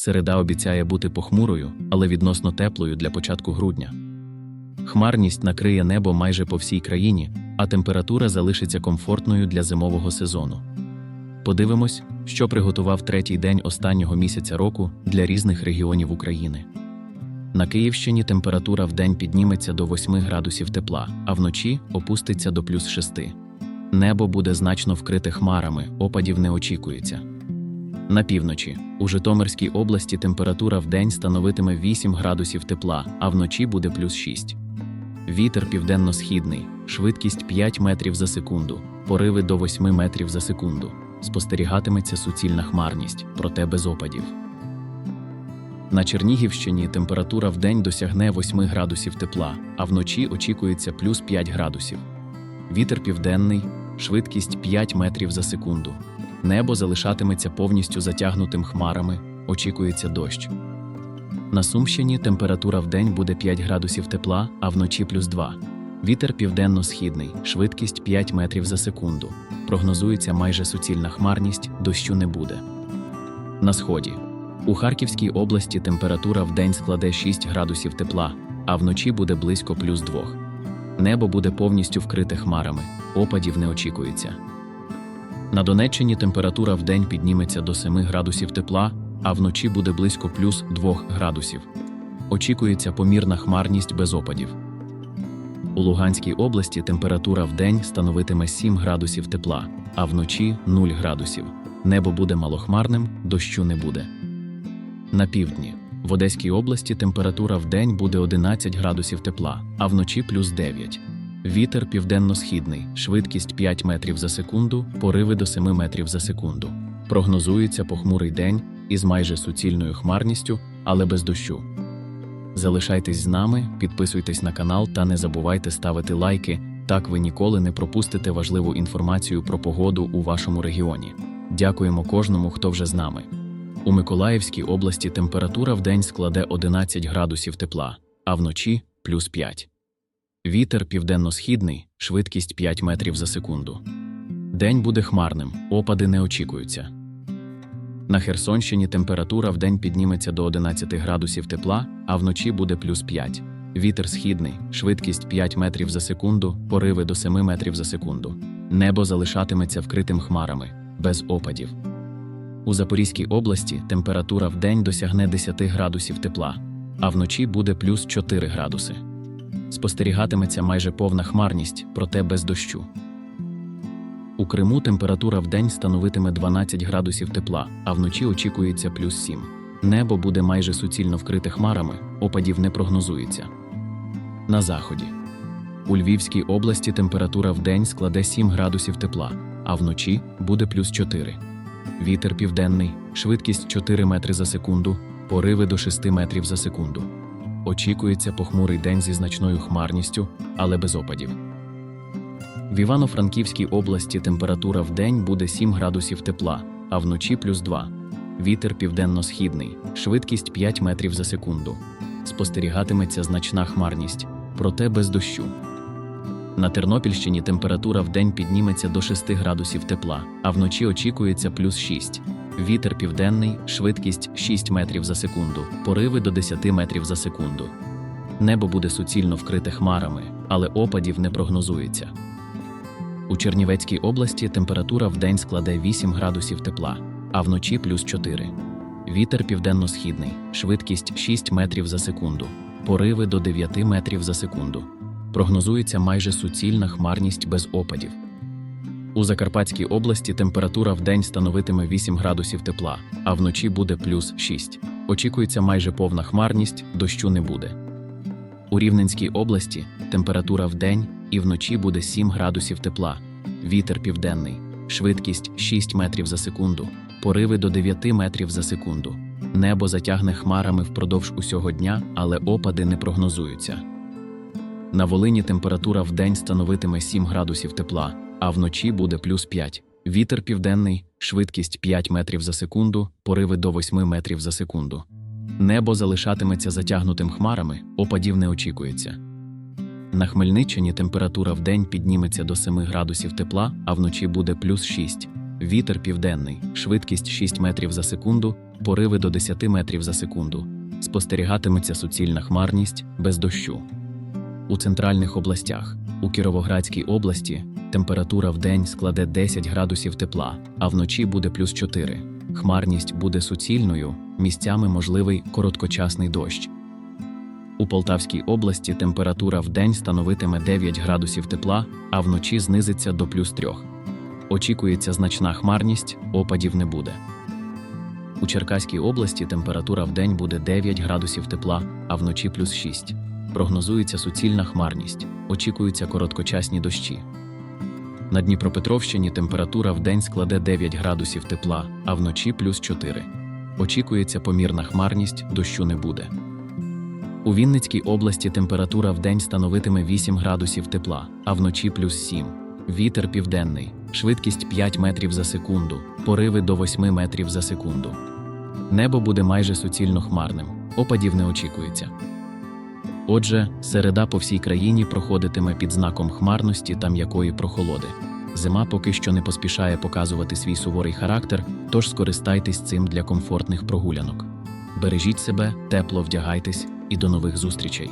Середа обіцяє бути похмурою, але відносно теплою для початку грудня. Хмарність накриє небо майже по всій країні, а температура залишиться комфортною для зимового сезону. Подивимось, що приготував третій день останнього місяця року для різних регіонів України. На Київщині температура вдень підніметься до 8 градусів тепла, а вночі опуститься до плюс 6. Небо буде значно вкрите хмарами, опадів не очікується. На півночі у Житомирській області температура вдень становитиме 8 градусів тепла, а вночі буде плюс 6. Вітер південно-східний, швидкість 5 метрів за секунду, пориви до 8 метрів за секунду. Спостерігатиметься суцільна хмарність, проте без опадів. На Чернігівщині температура вдень досягне 8 градусів тепла, а вночі очікується плюс 5 градусів. Вітер південний, швидкість 5 метрів за секунду. Небо залишатиметься повністю затягнутим хмарами, очікується дощ. На Сумщині температура вдень буде 5 градусів тепла, а вночі плюс 2. Вітер південно-східний, швидкість 5 метрів за секунду. Прогнозується майже суцільна хмарність, дощу не буде. На сході. У Харківській області температура вдень складе 6 градусів тепла, а вночі буде близько плюс 2. Небо буде повністю вкрите хмарами, опадів не очікується. На Донеччині температура вдень підніметься до 7 градусів тепла, а вночі буде близько плюс 2 градусів. Очікується помірна хмарність без опадів. У Луганській області температура вдень становитиме 7 градусів тепла, а вночі 0 градусів. Небо буде малохмарним, дощу не буде. На півдні. В Одеській області температура вдень буде 11 градусів тепла, а вночі плюс 9. Вітер південно-східний, швидкість 5 метрів за секунду, пориви до 7 метрів за секунду. Прогнозується похмурий день із майже суцільною хмарністю, але без дощу. Залишайтесь з нами, підписуйтесь на канал та не забувайте ставити лайки. Так ви ніколи не пропустите важливу інформацію про погоду у вашому регіоні. Дякуємо кожному, хто вже з нами. У Миколаївській області температура вдень складе 11 градусів тепла, а вночі плюс 5. Вітер південно-східний, швидкість 5 метрів за секунду. День буде хмарним, опади не очікуються. На Херсонщині температура вдень підніметься до 11 градусів тепла, а вночі буде плюс 5. Вітер східний, швидкість 5 метрів за секунду, пориви до 7 метрів за секунду. Небо залишатиметься вкритим хмарами, без опадів. У Запорізькій області температура вдень досягне 10 градусів тепла, а вночі буде плюс 4 градуси. Спостерігатиметься майже повна хмарність, проте без дощу. У Криму температура вдень становитиме 12 градусів тепла, а вночі очікується плюс 7. Небо буде майже суцільно вкрите хмарами, опадів не прогнозується. На заході. У Львівській області температура вдень складе 7 градусів тепла, а вночі буде плюс 4. Вітер південний, швидкість 4 метри за секунду, пориви до 6 метрів за секунду. Очікується похмурий день зі значною хмарністю, але без опадів. В Івано-Франківській області температура в день буде 7 градусів тепла, а вночі плюс 2. Вітер південно-східний, швидкість 5 метрів за секунду. Спостерігатиметься значна хмарність, проте без дощу. На Тернопільщині температура в день підніметься до 6 градусів тепла, а вночі очікується плюс 6. Вітер південний, швидкість 6 метрів за секунду, пориви до 10 метрів за секунду. Небо буде суцільно вкрите хмарами, але опадів не прогнозується. У Чернівецькій області температура в день складе 8 градусів тепла, а вночі плюс 4. Вітер південно-східний, швидкість 6 метрів за секунду, пориви до 9 метрів за секунду. Прогнозується майже суцільна хмарність без опадів. У Закарпатській області температура в день становитиме 8 градусів тепла, а вночі буде плюс 6. Очікується майже повна хмарність, дощу не буде. У Рівненській області температура в день і вночі буде 7 градусів тепла, вітер південний, швидкість 6 метрів за секунду, пориви до 9 метрів за секунду. Небо затягне хмарами впродовж усього дня, але опади не прогнозуються. На Волині температура в день становитиме 7 градусів тепла, а вночі буде плюс 5. Вітер південний, швидкість 5 метрів за секунду, пориви до 8 метрів за секунду. Небо залишатиметься затягнутим хмарами, опадів не очікується. На Хмельниччині температура в день підніметься до 7 градусів тепла, а вночі буде плюс 6. Вітер південний, швидкість 6 метрів за секунду, пориви до 10 метрів за секунду. Спостерігатиметься суцільна хмарність без дощу. У центральних областях у Кіровоградській області температура в день складе 10 градусів тепла, а вночі буде плюс 4. Хмарність буде суцільною, місцями можливий короткочасний дощ. У Полтавській області температура в день становитиме 9 градусів тепла, а вночі знизиться до плюс 3. Очікується значна хмарність, опадів не буде. У Черкаській області температура в день буде 9 градусів тепла, а вночі плюс 6. Прогнозується суцільна хмарність, очікуються короткочасні дощі. На Дніпропетровщині температура в день складе 9 градусів тепла, а вночі плюс 4. Очікується помірна хмарність, дощу не буде. У Вінницькій області температура в день становитиме 8 градусів тепла, а вночі плюс 7. Вітер південний, швидкість 5 метрів за секунду, пориви до 8 метрів за секунду. Небо буде майже суцільно хмарним, опадів не очікується. Отже, середа по всій країні проходитиме під знаком хмарності та м'якої прохолоди. Зима поки що не поспішає показувати свій суворий характер, тож скористайтесь цим для комфортних прогулянок. Бережіть себе, тепло вдягайтесь і до нових зустрічей.